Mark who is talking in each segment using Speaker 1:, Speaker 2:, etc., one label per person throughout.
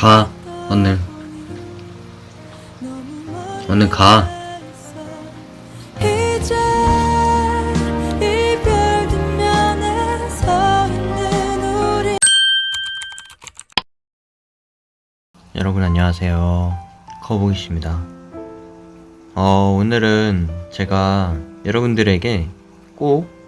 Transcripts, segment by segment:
Speaker 1: 가 얼른 얼른 가. 여러분 안녕하세요. 커보이십니다. 어 오늘은 제가 여러분들에게 꼭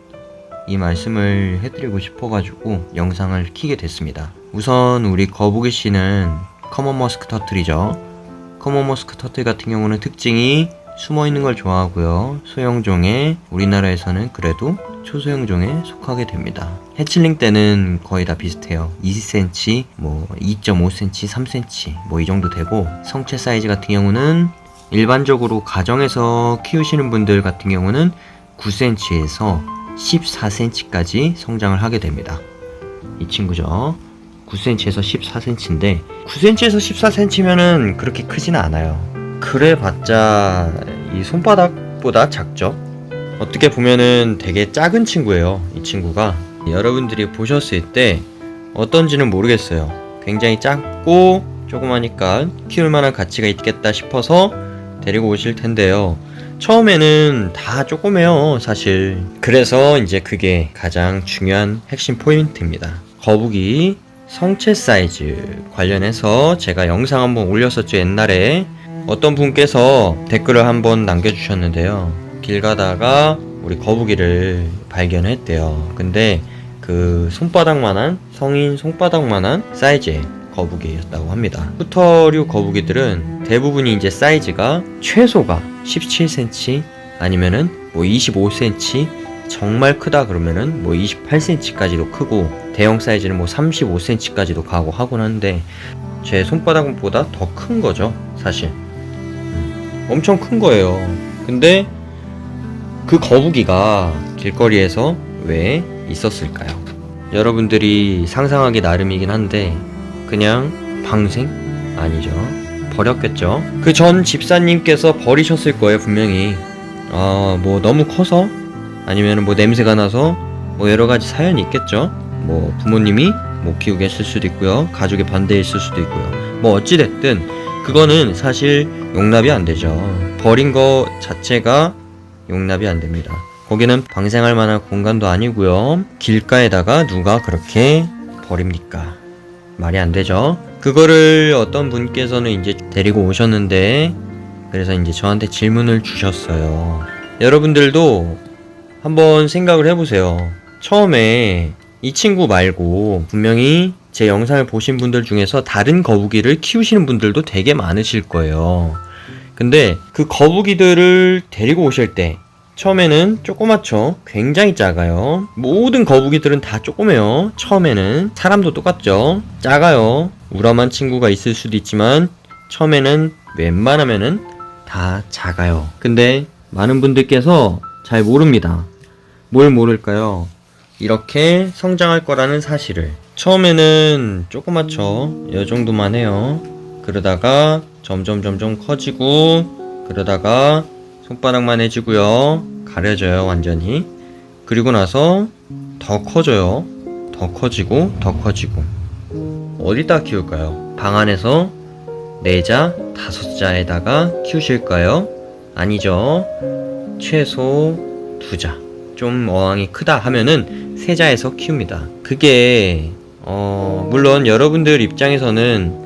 Speaker 1: 이 말씀을 해드리고 싶어가지고 영상을 키게 됐습니다 우선 우리 거북이 씨는 커먼 머스크 터틀이죠 커먼 머스크 터틀 같은 경우는 특징이 숨어 있는 걸 좋아하고요 소형종에 우리나라에서는 그래도 초소형종에 속하게 됩니다 해칠링 때는 거의 다 비슷해요 2cm 뭐 2.5cm 3cm 뭐 이 정도 되고 성체 사이즈 같은 경우는 일반적으로 가정에서 키우시는 분들 같은 경우는 9cm에서 14cm까지 성장을 하게 됩니다. 이 친구죠. 9cm에서 14cm인데 9cm에서 14cm면은 그렇게 크지는 않아요. 그래 봤자 이 손바닥보다 작죠. 어떻게 보면은 되게 작은 친구예요. 이 친구가 여러분들이 보셨을 때 어떤지는 모르겠어요. 굉장히 작고 조그마니까 키울 만한 가치가 있겠다 싶어서 데리고 오실 텐데요. 처음에는 다 조그매요, 사실. 그래서 이제 그게 가장 중요한 핵심 포인트입니다. 거북이 성체 사이즈 관련해서 제가 영상 한번 올렸었죠, 옛날에. 어떤 분께서 댓글을 한번 남겨주셨는데요. 길 가다가 우리 거북이를 발견했대요. 근데 그 손바닥만한, 성인 손바닥만한 사이즈의 거북이였다고 합니다. 후터류 거북이들은 대부분이 이제 사이즈가 최소가 17cm 아니면은 뭐 25cm 정말 크다 그러면은 뭐 28cm까지도 크고 대형 사이즈는 뭐 35cm까지도 가고 하곤 하는데 제 손바닥보다 더 큰 거죠 사실 음, 엄청 큰 거예요 근데 그 거북이가 길거리에서 왜 있었을까요? 여러분들이 상상하기 나름이긴 한데 그냥 방생? 아니죠. 버렸겠죠. 그 전 집사님께서 버리셨을 거예요, 분명히. 아, 뭐 너무 커서? 아니면 뭐 냄새가 나서? 뭐 여러 가지 사연이 있겠죠. 뭐 부모님이 못 키우게 했을 수도 있고요. 가족이 반대했을 수도 있고요. 뭐 어찌됐든 그거는 사실 용납이 안 되죠. 버린 거 자체가 용납이 안 됩니다. 거기는 방생할 만한 공간도 아니고요. 길가에다가 누가 그렇게 버립니까? 말이 안 되죠. 그거를 어떤 분께서는 이제 데리고 오셨는데 그래서 이제 저한테 질문을 주셨어요. 여러분들도 한번 생각을 해보세요. 처음에 이 친구 말고 분명히 제 영상을 보신 분들 중에서 다른 거북이를 키우시는 분들도 되게 많으실 거예요. 근데 그 거북이들을 데리고 오실 때 처음에는 조그맣죠. 굉장히 작아요. 모든 거북이들은 다 조그매요. 처음에는 사람도 똑같죠. 작아요. 우람한 친구가 있을 수도 있지만 처음에는 웬만하면은 다 작아요. 근데 많은 분들께서 잘 모릅니다. 뭘 모를까요? 이렇게 성장할 거라는 사실을. 처음에는 조그맣죠. 이 정도만 해요. 그러다가 점점 점점 커지고 그러다가 손바닥만 해지고요. 가려져요, 완전히. 그리고 나서 더 커져요. 더 커지고, 더 커지고. 어디다 키울까요? 방 안에서 네자 다섯 자에다가 키우실까요? 아니죠. 최소 두자좀 어항이 크다 하면은 세자에서 키웁니다. 그게, 어, 물론 여러분들 입장에서는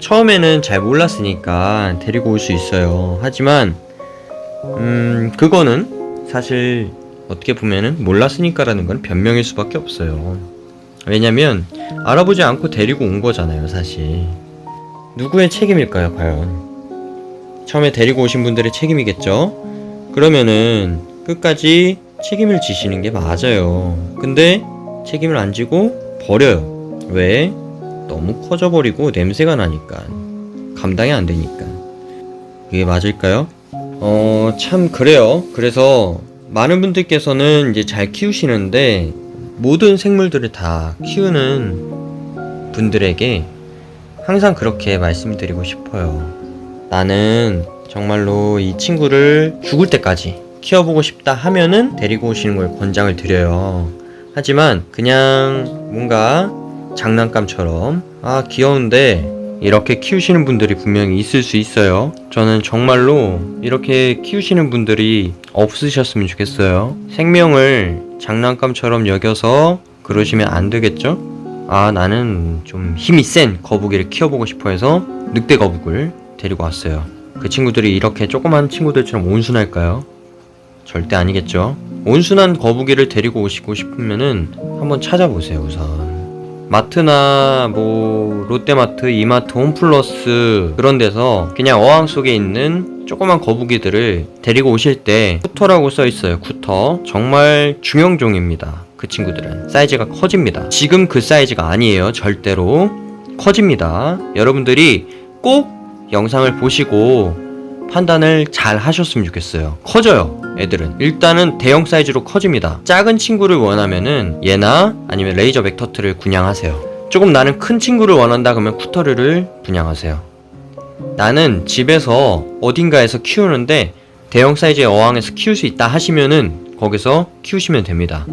Speaker 1: 처음에는 잘 몰랐으니까 데리고 올 수 있어요. 하지만, 음, 그거는 사실 어떻게 보면은 몰랐으니까라는 건 변명일 수밖에 없어요. 왜냐면 알아보지 않고 데리고 온 거잖아요, 사실. 누구의 책임일까요, 과연? 처음에 데리고 오신 분들의 책임이겠죠? 그러면은 끝까지 책임을 지시는 게 맞아요. 근데 책임을 안 지고 버려요. 왜? 너무 커져버리고 냄새가 나니까. 감당이 안 되니까. 이게 맞을까요? 어, 참, 그래요. 그래서, 많은 분들께서는 이제 잘 키우시는데, 모든 생물들을 다 키우는 분들에게 항상 그렇게 말씀드리고 싶어요. 나는 정말로 이 친구를 죽을 때까지 키워보고 싶다 하면은 데리고 오시는 걸 권장을 드려요. 하지만 그냥 뭔가 장난감처럼, 아, 귀여운데 이렇게 키우시는 분들이 분명히 있을 수 있어요. 저는 정말로 이렇게 키우시는 분들이 없으셨으면 좋겠어요. 생명을 장난감처럼 여겨서 그러시면 안 되겠죠? 아, 나는 좀 힘이 센 거북이를 키워보고 싶어 해서 늑대 거북을 데리고 왔어요. 그 친구들이 이렇게 조그만 친구들처럼 온순할까요? 절대 아니겠죠. 온순한 거북이를 데리고 오시고 싶으면은 한번 찾아보세요, 우선. 마트나 뭐 롯데마트, 이마트, 홈플러스 그런 데서 그냥 어항 속에 있는 조그만 거북이들을 데리고 오실 때 쿠터라고 써 있어요. 쿠터. 정말 중형종입니다. 그 친구들은 사이즈가 커집니다. 지금 그 사이즈가 아니에요. 절대로 커집니다. 여러분들이 꼭 영상을 보시고 판단을 잘 하셨으면 좋겠어요. 커져요. 애들은 일단은 대형 사이즈로 커집니다. 작은 친구를 원하면은 얘나 아니면 레이저 벡터트를 분양하세요. 조금 나는 큰 친구를 원한다 그러면 쿠터르를 분양하세요. 나는 집에서 어딘가에서 키우는데 대형 사이즈의 어항에서 키울 수 있다 하시면은 거기서 키우시면 됩니다.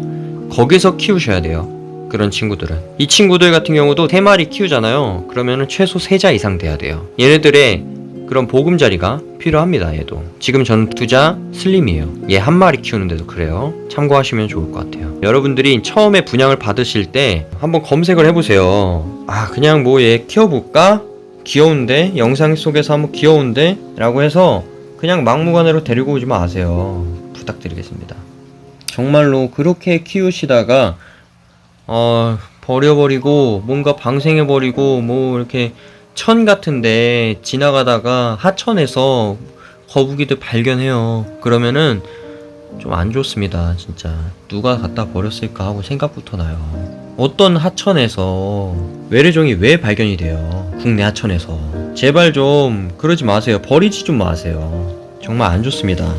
Speaker 1: 거기서 키우셔야 돼요. 그런 친구들은 이 친구들 같은 경우도 세 마리 키우잖아요. 그러면은 최소 세자 이상 돼야 돼요. 얘네들의 그런 보금자리가 필요합니다. 얘도 지금 저는 두자 슬림이에요. 얘 한 마리 키우는데도 그래요. 참고하시면 좋을 것 같아요. 여러분들이 처음에 분양을 받으실 때 한번 검색을 해보세요. 아 그냥 뭐 얘 키워볼까? 귀여운데 영상 속에서 한번 귀여운데 라고 해서 그냥 막무가내로 데리고 오지 마세요. 부탁드리겠습니다. 정말로 그렇게 키우시다가 어, 버려버리고 뭔가 방생해버리고 뭐 이렇게 천 같은데 지나가다가 하천에서 거북이들 발견해요. 그러면은 좀 안 좋습니다. 진짜 누가 갖다 버렸을까 하고 생각부터 나요. 어떤 하천에서 외래종이 왜 발견이 돼요? 국내 하천에서 제발 좀 그러지 마세요. 버리지 좀 마세요. 정말 안 좋습니다.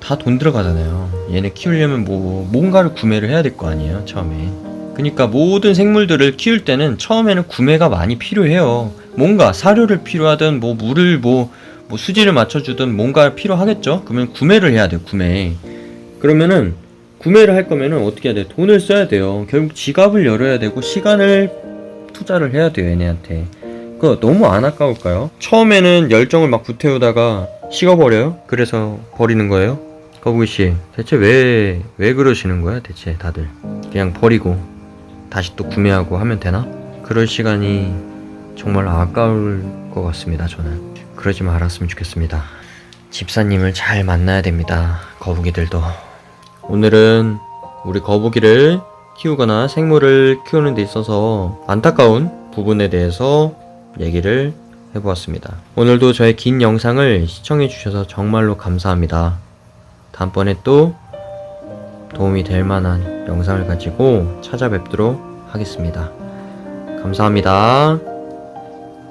Speaker 1: 다 돈 들어가잖아요. 얘네 키우려면 뭐 뭔가를 구매를 해야 될 거 아니에요, 처음에. 그러니까 모든 생물들을 키울 때는 처음에는 구매가 많이 필요해요. 뭔가 사료를 필요하든 뭐 물을 뭐, 뭐 수질을 맞춰주든 뭔가 필요하겠죠. 그러면 구매를 해야 돼요. 구매. 그러면은 구매를 할 거면은 어떻게 해야 돼? 돈을 써야 돼요. 결국 지갑을 열어야 되고 시간을 투자를 해야 돼요. 얘네한테. 그거 너무 안 아까울까요? 처음에는 열정을 막 불태우다가 식어버려요? 그래서 버리는 거예요? 거북이 씨, 대체 왜, 왜 그러시는 거야, 대체 다들? 그냥 버리고 다시 또 구매하고 하면 되나? 그럴 시간이 정말 아까울 것 같습니다, 저는. 그러지 말았으면 좋겠습니다. 집사님을 잘 만나야 됩니다, 거북이들도. 오늘은 우리 거북이를 키우거나 생물을 키우는 데 있어서 안타까운 부분에 대해서 얘기를 해보았습니다. 오늘도 저의 긴 영상을 시청해주셔서 정말로 감사합니다. 다음번에 또 도움이 될 만한 영상을 가지고 찾아뵙도록 하겠습니다. 감사합니다.